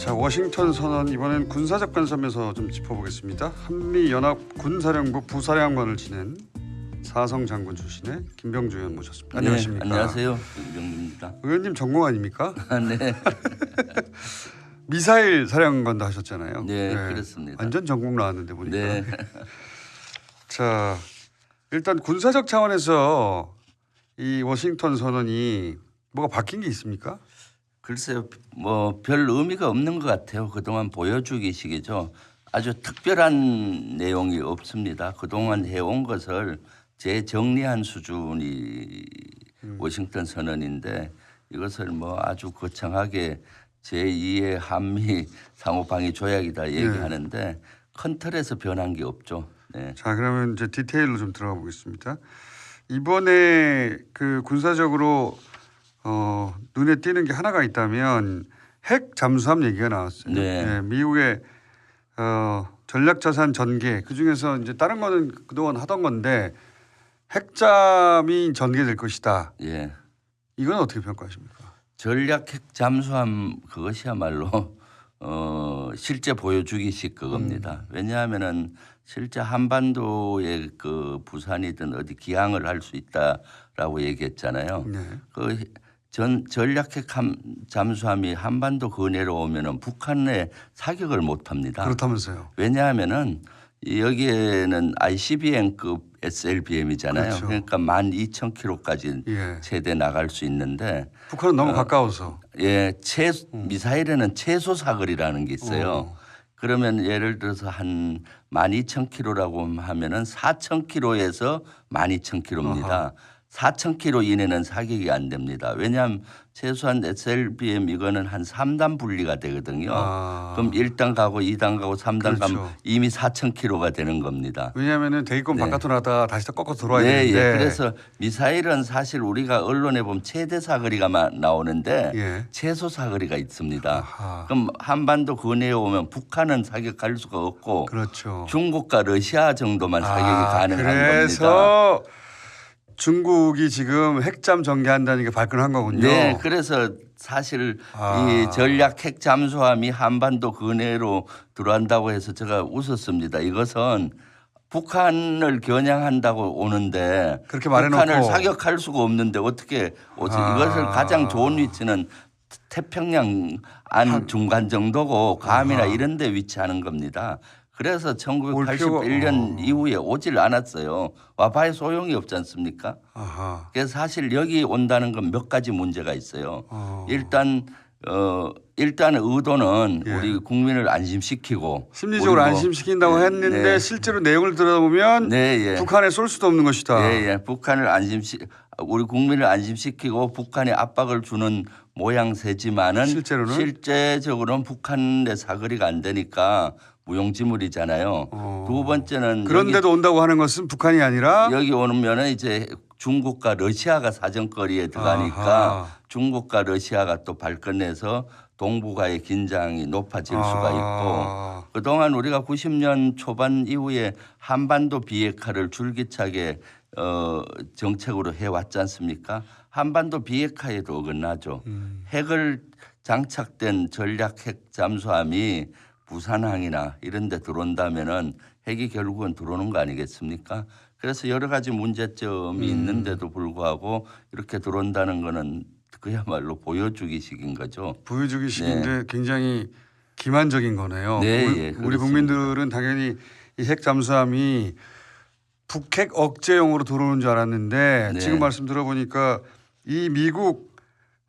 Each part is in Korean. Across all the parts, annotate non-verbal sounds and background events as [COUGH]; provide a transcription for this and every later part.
자 워싱턴 선언 이번엔 군사적 관점에서 좀 짚어보겠습니다. 한미 연합 군사령부 부사령관을 지낸 사성 장군 출신의 김병주 의원 모셨습니다. 안녕하십니까? [LAUGHS] 네, 안녕하세요. 김병입니다. 의원님 전공 아닙니까? 네, 미사일 사령관도 하셨잖아요. 네, 그렇습니다. 완전 전공 나왔는데 보니까. 네. [LAUGHS] 자 일단 군사적 차원에서 이 워싱턴 선언이 뭐가 바뀐 게 있습니까? 글쎄요, 뭐 별 의미가 없는 것 같아요. 그동안 보여주기식이죠. 아주 특별한 내용이 없습니다. 그동안 해온 것을 재정리한 수준이 워싱턴 선언인데 이것을 뭐 아주 거창하게 제2의 한미 상호방위 조약이다 얘기하는데 큰 틀에서 변한 게 없죠. 네. 자 그러면 이제 디테일로 좀 들어가 보겠습니다. 이번에 그 군사적으로 어, 눈에 띄는 게 하나가 있다면 핵 잠수함 얘기가 나왔어요. 네. 미국의 어, 전략 자산 전개 그 중에서 이제 다른 거는 그동안 하던 건데 핵잠이 전개될 것이다. 예. 이건 어떻게 평가하십니까? 전략 핵 잠수함 그것이야말로 어 실제 보여주기식 그겁니다. 왜냐하면은 실제 한반도의 그 부산이든 어디 기항을 할 수 있다라고 얘기했잖아요. 네. 그 전 전략 핵 함- 잠수함이 한반도 근해로 오면은 북한에 사격을 못 합니다. 그렇다면서요. 왜냐하면은 이 여기에는 ICBM급 SLBM이잖아요. 그렇죠. 그러니까 12,000km까지 예. 최대 나갈 수 있는데 북한은 너무 가까워서. 예, 최 미사일에는 최소 사거리라는 게 있어요. 어. 그러면 예를 들어서 한 12,000km라고 하면은 4,000km에서 12,000km입니다. 4,000km 이내는 사격이 안 됩니다. 왜냐하면 최소한 SLBM 이거는 한 3단 분리가 되거든요. 아. 그럼 1단 가고 2단 가고 3단 가면 그렇죠. 이미 4,000km가 되는 겁니다. 왜냐하면은 대기권 네. 바깥으로 나다가 다시 또 꺾어 들어와야 네, 되는데. 예. 그래서 미사일은 사실 우리가 언론에 보면 최대 사거리가 마- 나오는데 예. 최소 사거리가 있습니다. 아하. 그럼 한반도 근해에 오면 북한은 사격할 수가 없고 그렇죠. 중국과 러시아 정도만 사격이 아, 가능한 겁니다. 중국이 지금 핵잠 전개한다는 게 발끈한 거군요. 네, 그래서 사실 아. 이 전략 핵 잠수함이 한반도 근해로 들어간다고 해서 제가 웃었습니다. 이것은 북한을 겨냥한다고 오는데 그렇게 말해놓고. 북한을 사격할 수가 없는데 어떻게 오지? 아. 이것을 가장 좋은 위치는 태평양 안 중간 정도고 괌이나. 이런 데 위치하는 겁니다. 그래서 올 필요가- 1981년 어. 이후에 오질 않았어요. 와봐야 소용이 없지 않습니까? 아하. 그래서 사실 여기 온다는 건 몇 가지 문제가 있어요. 어. 일단 어 일단 의도는 예. 우리 국민을 안심시키고 심리적으로 안심시킨다고 네, 했는데 네. 실제로 내용을 들여다보면 네, 예. 북한에 쏠 수도 없는 것이다. 예, 예. 북한을 안심시 우리 국민을 안심시키고 북한에 압박을 주는 모양새지만은 실제로는? 실제적으로는 북한의 사거리가 안 되니까 무용지물이잖아요. 어. 두 번째는 그런데도 온다고 하는 것은 북한이 아니라 여기, 오면은 이제 중국과 러시아가 사정거리에 들어가니까 아하. 중국과 러시아가 또 발끈해서 동북아의 긴장이 높아질 수가 있고 아. 그동안 우리가 90년 초반 이후에 한반도 비핵화를 줄기차게 어, 정책으로 해왔지 않습니까? 한반도 비핵화에도 어긋나죠. 음. 핵을 장착된 전략 핵 잠수함이 부산항이나 이런 데 들어온다면은 핵이 결국은 들어오는 거 아니겠습니까? 그래서 여러 가지 문제점이 음. 있는데도 불구하고 이렇게 들어온다는 거는 그야말로 보여주기식인 거죠. 보여주기식인데 굉장히 기만적인 거네요. 네, 우리, 예, 우리. 국민들은 당연히 이 핵 잠수함이 북핵 억제용으로 들어오는 줄 알았는데 네. 지금 말씀 들어보니까 이 미국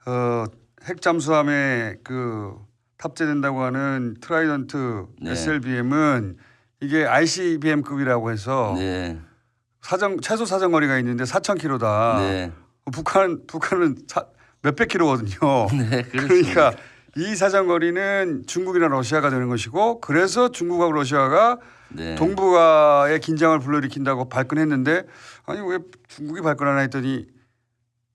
어, 핵 잠수함에 그 탑재된다고 하는 트라이던트 네. SLBM은 이게 ICBM급이라고 해서 네, 사정 최소 사정거리가 있는데 4,000km다. 네, 북한 북한은 사, 몇백 킬로거든요. [LAUGHS] 네. 그러니까 이 사정거리는 중국이나 러시아가 되는 것이고 그래서 중국하고 러시아가 네. 동북아의 긴장을 불러일으킨다고 발끈했는데 아니 왜 중국이 발끈하나 했더니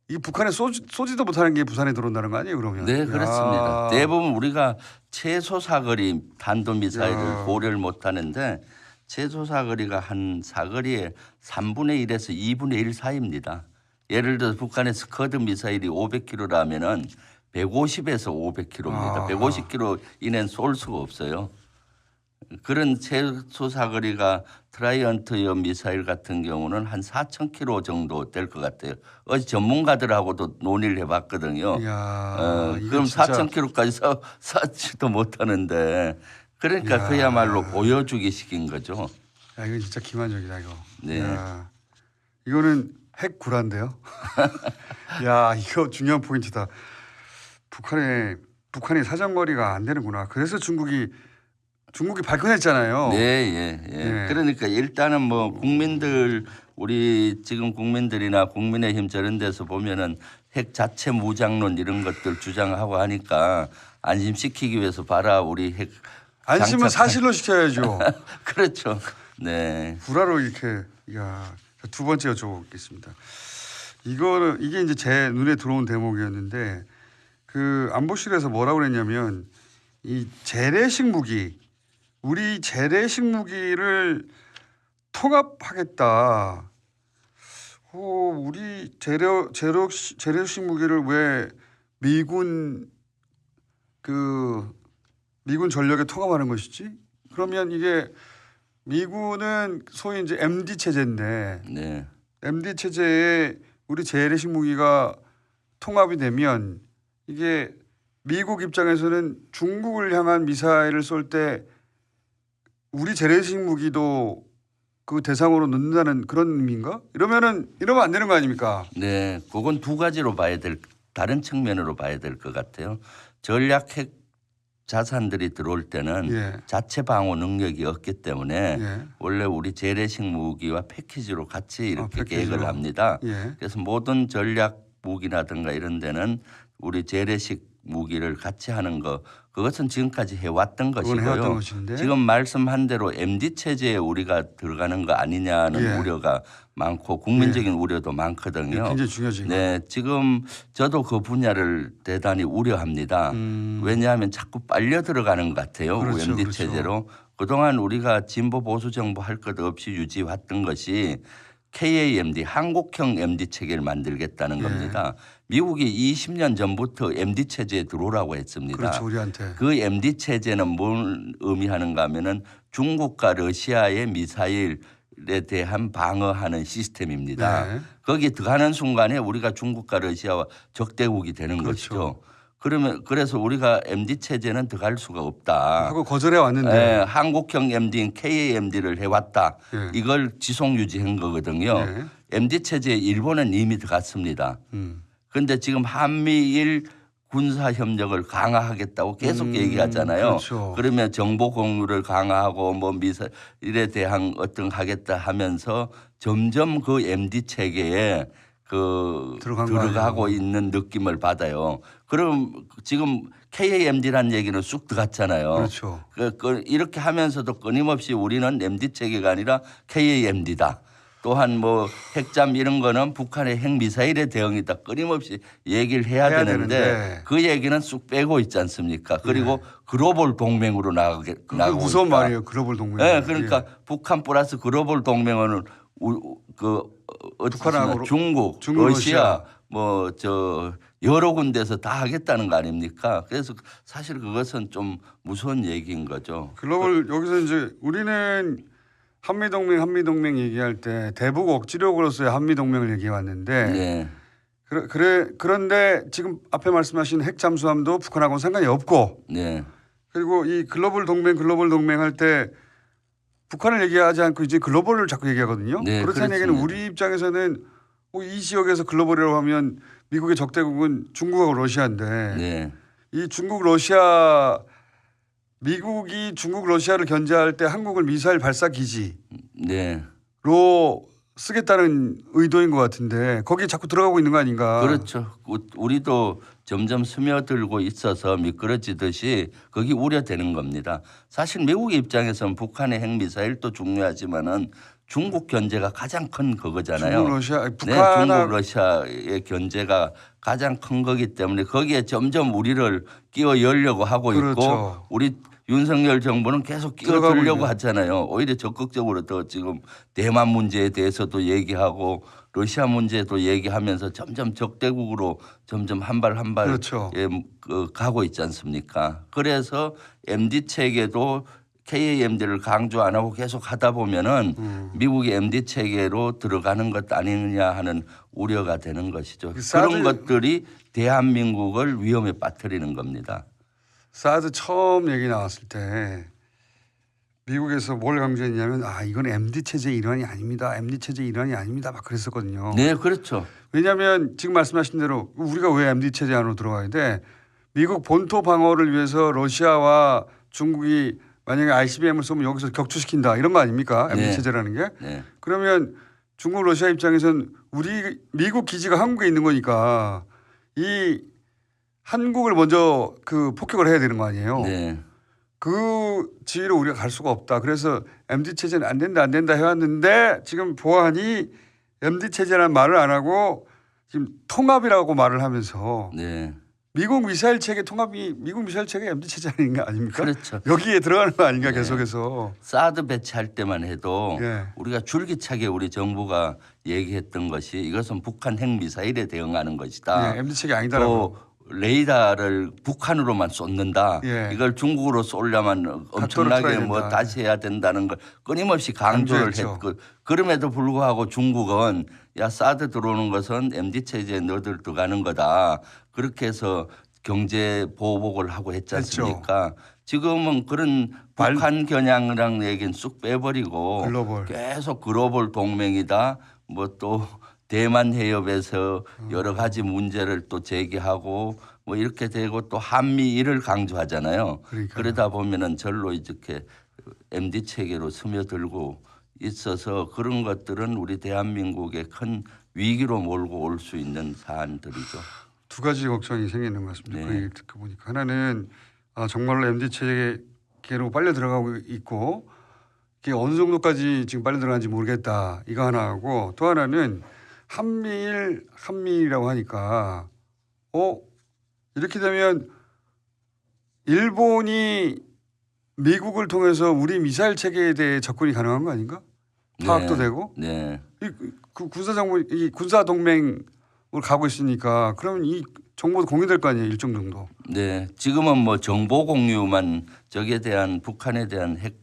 이 북한에 쏘지, 쏘지도 못하는 게 부산에 들어온다는 거 아니에요 그러면? 네, 그렇습니다. 야. 대부분 우리가 최소 사거리 단도 미사일을 야. 고려를 못 하는데 최소 사거리가 한 사거리의 3분의 1에서 2분의 1 사이입니다. 예를 들어 북한의 스커드 미사일이 500km라면은 150에서 500km입니다. 아하. 150km 이내는 쏠 수가 없어요. 그런 최소 사거리가 트라이언트형 미사일 같은 경우는 한 4,000km 정도 될 것 같아요. 어제 전문가들하고도 논의를 해봤거든요. 이야, 어, 그럼 진짜 4,000km까지 사, 사지도 못하는데 그러니까 이야. 그야말로 보여주기 식인 거죠. 야, 이건 진짜 기만적이다 이거. 네. 야, 이거는 핵 구라인데요. [LAUGHS] 야, 이거 중요한 포인트다. 북한의 북한의 사정거리가 안 되는구나. 그래서 중국이 중국이 발끈했잖아요. 네, 예, 예. 네. 그러니까 일단은 뭐 국민들 우리 지금 국민들이나 국민의힘 저런 데서 보면은 핵 자체 무장론 이런 것들 주장하고 하니까 안심시키기 위해서 봐라 우리 핵 안심은 사실로 시켜야죠. [LAUGHS] 그렇죠. 네. 구라로 이렇게 야, 두 번째 여쭤보겠습니다. 이거는 이게 이제 제 눈에 들어온 대목이었는데 그 안보실에서 뭐라고 그랬냐면 이 재래식 무기 우리 재래식 무기를 통합하겠다. 오, 우리 재료 재료 재래식 무기를 왜 미군 그 미군 전력에 통합하는 것이지? 그러면 이게 미군은 소위 이제 MD 체제인데 네. MD 체제에 우리 재래식 무기가 통합이 되면 이게 미국 입장에서는 중국을 향한 미사일을 쏠 때 우리 재래식 무기도 그 대상으로 넣는다는 그런 의미인가? 이러면은 이러면 안 되는 거 아닙니까? 네, 그건 두 가지로 봐야 될 다른 측면으로 봐야 될 것 같아요. 전략 핵 자산들이 들어올 때는 예. 자체 방어 능력이 없기 때문에 예. 원래 우리 재래식 무기와 패키지로 같이 이렇게 아. 계획을 합니다. 예. 그래서 모든 전략 무기라든가 이런 데는 우리 재래식 무기를 같이 하는 거 그것은 지금까지 해왔던 것이고요. 지금 말씀한 대로 MD 체제에 우리가 들어가는 거 아니냐는 예. 우려가 많고 국민적인 우려도 이게 많거든요. 굉장히 중요하지. 이거. 네, 지금 저도 그 분야를 대단히 우려합니다. 음. 왜냐하면 자꾸 빨려 들어가는 것 같아요. 그렇죠, MD 그렇죠. 체제로. 그동안 우리가 진보 보수 정부 할 것 없이 유지해왔던 것이 KAMD 한국형 MD 체계를 만들겠다는 예. 겁니다. 미국이 20년 전부터 MD 체제에 들어오라고 했습니다. 그렇죠. 우리한테. 그 MD 체제는 뭘 의미하는가 하면은 중국과 러시아의 미사일 에 대한 방어하는 시스템입니다. 네. 거기 들어가는 순간에 우리가 중국과 러시아와 적대국이 되는 그렇죠. 것이죠. 그러면 그래서 우리가 MD 체제는 들어갈 수가 없다. 하고 거절해 왔는데. 예, 한국형 MD인 KAMD를 해왔다. 예. 이걸 지속 유지한 거거든요. 네. MD 체제에 일본은 이미 들어갔습니다. 음. 그런데 지금 한미일 군사 협력을 강화하겠다고 계속 음, 얘기하잖아요. 그렇죠. 그러면 정보 공유를 강화하고 뭐 미사일에 대한 어떤 하겠다 하면서 점점 그 MD 체계에 그 들어가고? 있는 느낌을 받아요. 그럼 지금 KAMD라는 얘기는 쑥 들어갔잖아요. 그렇죠. 그, 그 이렇게 하면서도 끊임없이 우리는 MD 체계가 아니라 KAMD다. 또한 뭐 핵잠 이런 거는 북한의 핵 미사일에 대응이다. 끊임없이 얘기를 해야, 해야 되는데, 되는데. 그 얘기는 쑥 빼고 있지 않습니까? 그리고 글로벌 동맹으로 나가게 나가고 무서운 있다. 말이에요. 글로벌 동맹. 네, 그러니까 북한 플러스 글로벌 동맹은 우- 그 어, 북한하고 중국, 중국, 러시아, 러시아. 뭐저 여러 군데서 다 하겠다는 거 아닙니까? 그래서 사실 그것은 좀 무서운 얘기인 거죠. 글로벌 여기서 이제 우리는 한미 동맹 한미 동맹 얘기할 때 대북 억지력으로서의 한미 동맹을 얘기해 왔는데 네. 그래, 그래 그런데 지금 앞에 말씀하신 핵 잠수함도 북한하고는 상관이 없고 네. 그리고 이 글로벌 동맹 글로벌 동맹 할 때 북한을 얘기하지 않고 이제 글로벌을 자꾸 얘기하거든요. 네, 그렇다는 얘기는 그렇습니다. 우리 입장에서는 어, 이 지역에서 글로벌이라고 하면 미국의 적대국은 중국하고 러시아인데 네. 이 중국 러시아 미국이 중국 러시아를 견제할 때 한국을 미사일 발사 기지로 네. 쓰겠다는 의도인 것 같은데 거기에 자꾸 들어가고 있는 거 아닌가? 그렇죠. 우- 우리도 점점 스며들고 있어서 미끄러지듯이 거기 우려되는 겁니다. 사실 미국의 입장에서는 북한의 핵미사일도 중요하지만은 중국 견제가 가장 큰 그거잖아요. 중국 러시아 아니, 네, 북한 중국 러시아의 견제가 가장 큰 거기 때문에 거기에 점점 우리를 끼워 열려고 하고 그렇죠. 있고 우리 윤석열 정부는 계속 끼어들려고 있네요. 하잖아요. 오히려 적극적으로 더 지금 대만 문제에 대해서도 얘기하고 러시아 문제도 얘기하면서 점점 적대국으로 점점 한 발 한발 그렇죠. 예, 그, 가고 있지 않습니까? 그래서 MD 체계도 KAMD를 강조 안 하고 계속 하다 보면은 음. 미국의 MD 체계로 들어가는 것 아니느냐 하는 우려가 되는 것이죠. 그 그런 것들이 대한민국을 위험에 빠뜨리는 겁니다. 사드 처음 얘기 나왔을 때 미국에서 뭘 강조했냐면 아 이건 MD 체제 일환이 아닙니다. MD 체제 일환이 아닙니다. 막 그랬었거든요. 네, 그렇죠. 왜냐하면 지금 말씀하신 대로 우리가 왜 MD 체제 안으로 들어가야 돼? 미국 본토 방어를 위해서 러시아와 중국이 만약에 ICBM을 쏘면 여기서 격추시킨다 이런 거 아닙니까? MD 네. 체제라는 게? 네, 그러면 중국 러시아 입장에선 우리 미국 기지가 한국에 있는 거니까 이 한국을 먼저 그 폭격을 해야 되는 거 아니에요? 네, 그 지위로 우리가 갈 수가 없다. 그래서 MD 체제는 안 된다 안 된다 해왔는데 지금 보안이 MD 체제라는 말을 안 하고 지금 통합이라고 말을 하면서 네, 미국 미사일 체계 통합이 미국 미사일 체계 MD 체제 아닌가 아닙니까? 그렇죠. 여기에 들어가는 거 아닌가 네. 계속해서 사드 배치할 때만 해도 예. 우리가 줄기차게 우리 정부가 얘기했던 것이 이것은 북한 핵 미사일에 대응하는 것이다. 예, MD 체계 아니다라고. 또 레이더를 북한으로만 쏟는다. 예. 이걸 중국으로 쏠려면 엄청나게 뭐. 다시 해야 된다는 걸 끊임없이 강조를. 했고 그럼에도 불구하고 중국은 야 사드 들어오는 것은 MD 체제에 너들 들어가는 거다. 그렇게 해서 경제 보복을 하고 했지 했죠. 않습니까? 지금은 그런 말- 북한 겨냥이랑 얘기는 쑥 빼버리고 글로벌. 계속 글로벌 동맹이다. 뭐 또 대만 해협에서 음. 여러 가지 문제를 또 제기하고 뭐 이렇게 되고 또 한미일을 강조하잖아요. 그러니까요. 그러다 보면은 절로 이렇게 MD 체계로 스며들고 있어서 그런 것들은 우리 대한민국에 큰 위기로 몰고 올 수 있는 사안들이죠. 두 가지 걱정이 생기는 것 같습니다. 네. 그 얘기 듣고 보니까 하나는 아, 정말로 MD 체계로 빨려 들어가고 있고 이게 어느 정도까지 지금 빨려 들어가는지 모르겠다 이거 하나하고 또 하나는 한미일 한미일이라고 하니까 어 이렇게 되면 일본이 미국을 통해서 우리 미사일 체계에 대해 접근이 가능한 거 아닌가? 파악도 네. 되고 네. 이, 그 군사 정부 이 군사 동맹을 가고 있으니까 그러면 이 정보도 공유될 거 아니에요 일정 정도. 네, 지금은 뭐 정보 공유만 적에 대한 북한에 대한 핵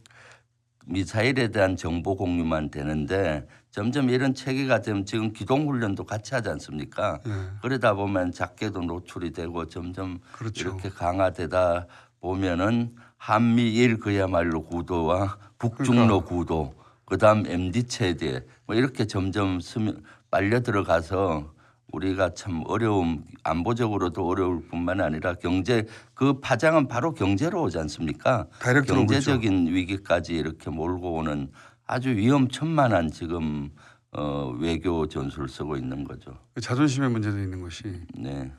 미사일에 대한 정보 공유만 되는데 점점 이런 체계가 되면 지금 기동 훈련도 같이 하지 않습니까? 예. 그러다 보면 작게도 노출이 되고 점점 그렇죠. 이렇게 강화되다 보면은 한미일 그야말로 구도와 북중로 그러니까. 구도 그다음 MD 체제 뭐 이렇게 점점 스며 빨려 들어가서 우리가 참 어려움 안보적으로도 어려울 뿐만 아니라 경제 그 파장은 바로 경제로 오지 않습니까? 있죠. 경제적인 위기까지 이렇게 몰고 오는 아주 위험천만한 지금 어, 외교 전술을 쓰고 있는 거죠. 그 자존심의 문제도 있는 것이 네,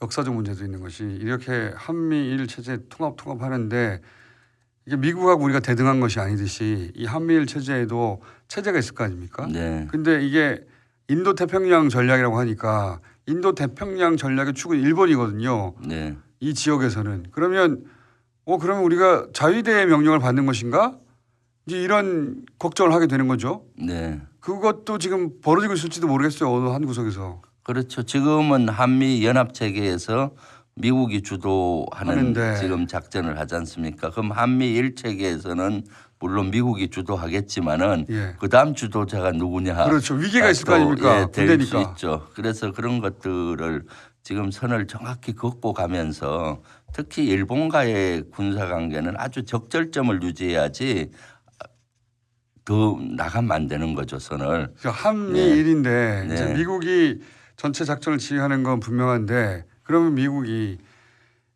역사적 문제도 있는 것이 이렇게 한미일 체제 통합 통합하는데 이게 미국하고 우리가 대등한 것이 아니듯이 이 한미일 체제에도 체제가 있을 거 아닙니까? 네, 근데 이게 인도 태평양 전략이라고 하니까 인도 태평양 전략의 축은 일본이거든요. 네. 이 지역에서는 그러면 어 그러면 우리가 자위대의 명령을 받는 것인가? 이제 이런 걱정을 하게 되는 거죠. 네. 그것도 지금 벌어지고 있을지도 모르겠어요. 어느 한 구석에서. 그렇죠. 지금은 한미 연합 체계에서 미국이 주도하는 하는데. 지금 작전을 하지 않습니까? 그럼 한미 일 체계에서는 물론 미국이 주도하겠지만은 예. 그다음 주도자가 누구냐? 그렇죠. 위기가 있을 거 아닙니까? 예, 될수. 있죠. 그래서 그런 것들을 지금 선을 정확히 긋고 가면서 특히 일본과의 군사 관계는 아주 적절점을 유지해야지 더 나가면 안 되는 거죠 선을. 그러니까 한미일인데 네. 이제 네. 미국이 전체 작전을 지휘하는 건 분명한데 그러면 미국이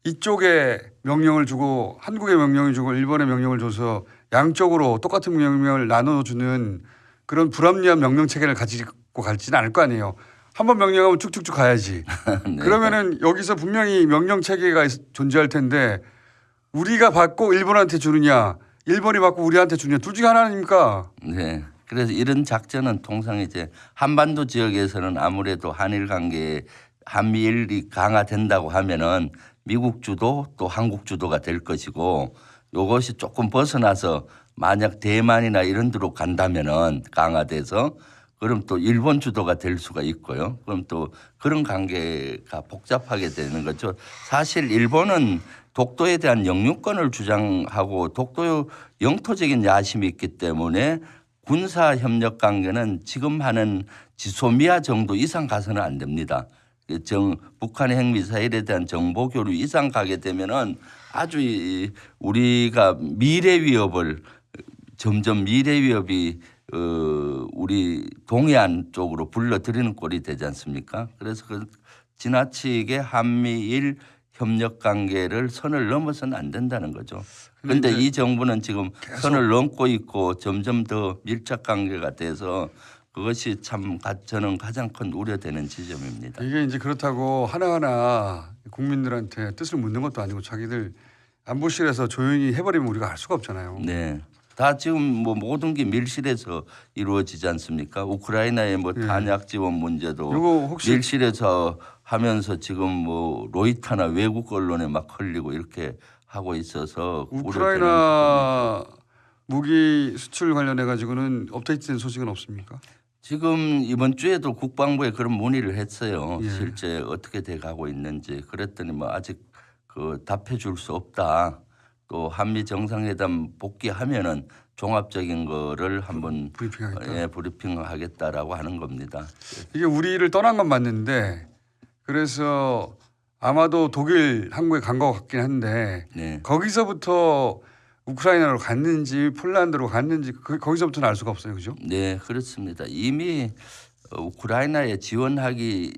이쪽에 명령을 주고 한국에 명령을 주고 일본에 명령을 줘서 양쪽으로 똑같은 명령을 나눠주는 그런 불합리한 명령 체계를 가지고 갈지는 않을 거 아니에요. 한번 명령하면 쭉쭉쭉 가야지. [LAUGHS] 네. 그러면은 여기서 분명히 명령 체계가 있- 존재할 텐데 우리가 받고 일본한테 주느냐, 일본이 받고 우리한테 주느냐 둘 중에 하나 아닙니까? 네. 그래서 이런 작전은 통상 이제 한반도 지역에서는 아무래도 한일 관계 한미일이 강화된다고 하면은 미국 주도 또 한국 주도가 될 것이고 요것이 조금 벗어나서 만약 대만이나 이런 데로 간다면은 강화돼서 그럼 또 일본 주도가 될 수가 있고요. 그럼 또 그런 관계가 복잡하게 되는 거죠. 사실 일본은 독도에 대한 영유권을 주장하고 독도 영토적인 야심이 있기 때문에 군사 협력 관계는 지금 하는 지소미아 정도 이상 가서는 안 됩니다. 그정 북한의 핵미사일에 대한 정보 교류 이상 가게 되면은 아주 이- 우리가 미래 위협을 점점 미래 위협이 어 우리 동해안 쪽으로 불러들이는 꼴이 되지 않습니까? 그래서 그 지나치게 한미일 협력 관계를 선을 넘어서는 안 된다는 거죠. 그런데 이 정부는 지금 선을 넘고 있고 점점 더 밀착 관계가 돼서 그것이 참 가- 저는 가장 큰 우려되는 지점입니다. 이게 이제 그렇다고 하나하나 국민들한테 뜻을 묻는 것도 아니고 자기들 안보실에서 조용히 해버리면 우리가 알 수가 없잖아요. 네. 다 지금 뭐 모든 게 밀실에서 이루어지지 않습니까? 우크라이나의 뭐 탄약 지원 문제도 네. 밀실에서 하면서 지금 뭐 로이타나 외국 언론에 막 흘리고 이렇게 하고 있어서 우크라이나 무기 수출 관련해 가지고는 업데이트된 소식은 없습니까? 지금 이번 주에도 국방부에 그런 문의를 했어요. 예. 실제 어떻게 돼 가고 있는지 그랬더니 뭐 아직 그 답해 줄 수 없다. 또 한미 정상회담 복귀하면은 종합적인 거를 한번 브리핑하겠다. 예, 브리핑하겠다라고 하는 겁니다. 이게 우리를 떠난 건 맞는데 그래서 아마도 독일 항구에 간 것 같긴 한데 네. 거기서부터 우크라이나로 갔는지 폴란드로 갔는지 그, 거기서부터는 알 수가 없어요, 그죠? 네, 그렇습니다. 이미 어, 우크라이나에 지원하기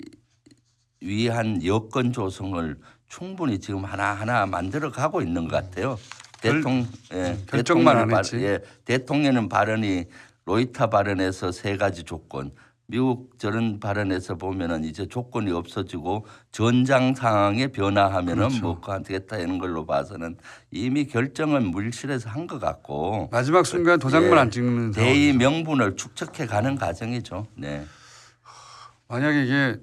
위한 여건 조성을 충분히 지금 하나 하나 만들어 가고 있는 것 같아요. 결- 대통령 예, 음, 결정만 안 대통령 했지. 발- 예, 대통령은 발언이 로이타 발언에서 세 가지 조건. 미국 저런 발언에서 보면은 이제 조건이 없어지고 전장 상황에 변화하면은 그렇죠. 뭐 그한테겠다 이런 걸로 봐서는 이미 결정은 물실에서 한 것 같고 마지막 순간 도장만 예, 안 찍는 대의. 명분을 축적해 가는 과정이죠. 네. 만약에 이게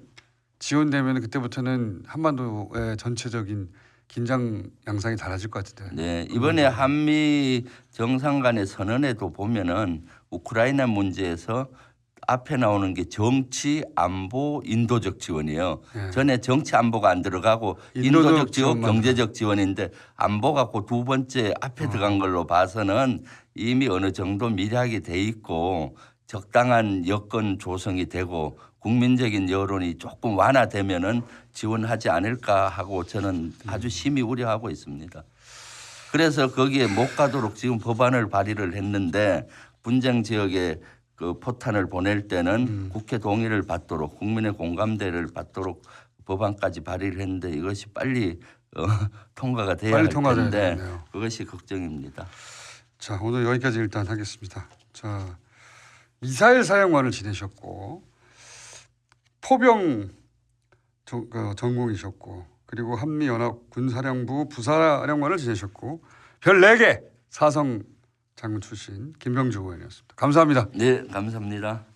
지원되면 그때부터는 한반도의 전체적인 긴장 양상이 달라질 것 같은데. 네. 이번에 한미 정상 간의 선언에도 보면은 우크라이나 문제에서 앞에 나오는 게 정치, 안보, 인도적 지원이에요. 예. 전에 정치 안보가 안 들어가고 인도적 인도적 지원, 경제적 지원인데 안보가 그 두 번째 앞에 들어간 걸로 봐서는 이미 어느 정도 미략이 돼 있고 적당한 여건 조성이 되고 국민적인 여론이 조금 완화되면은 지원하지 않을까 하고 저는 아주 심히 우려하고 있습니다. 그래서 거기에 못 가도록 지금 법안을 발의를 했는데 분쟁 지역에 그 포탄을 보낼 때는 음. 국회 동의를 받도록 국민의 공감대를 받도록 법안까지 발의를 했는데 이것이 빨리 어, [LAUGHS] 통과가 돼야 빨리 할 텐데. 그것이 걱정입니다. 자 오늘 여기까지 일단 하겠습니다. 자 미사일 사령관을 지내셨고 포병 전, 그 전공이셨고 그리고 한미연합 군사령부 부사령관을 지내셨고 별 4개 사성 장군 출신 김병주 의원이었습니다. 감사합니다. 네, 감사합니다.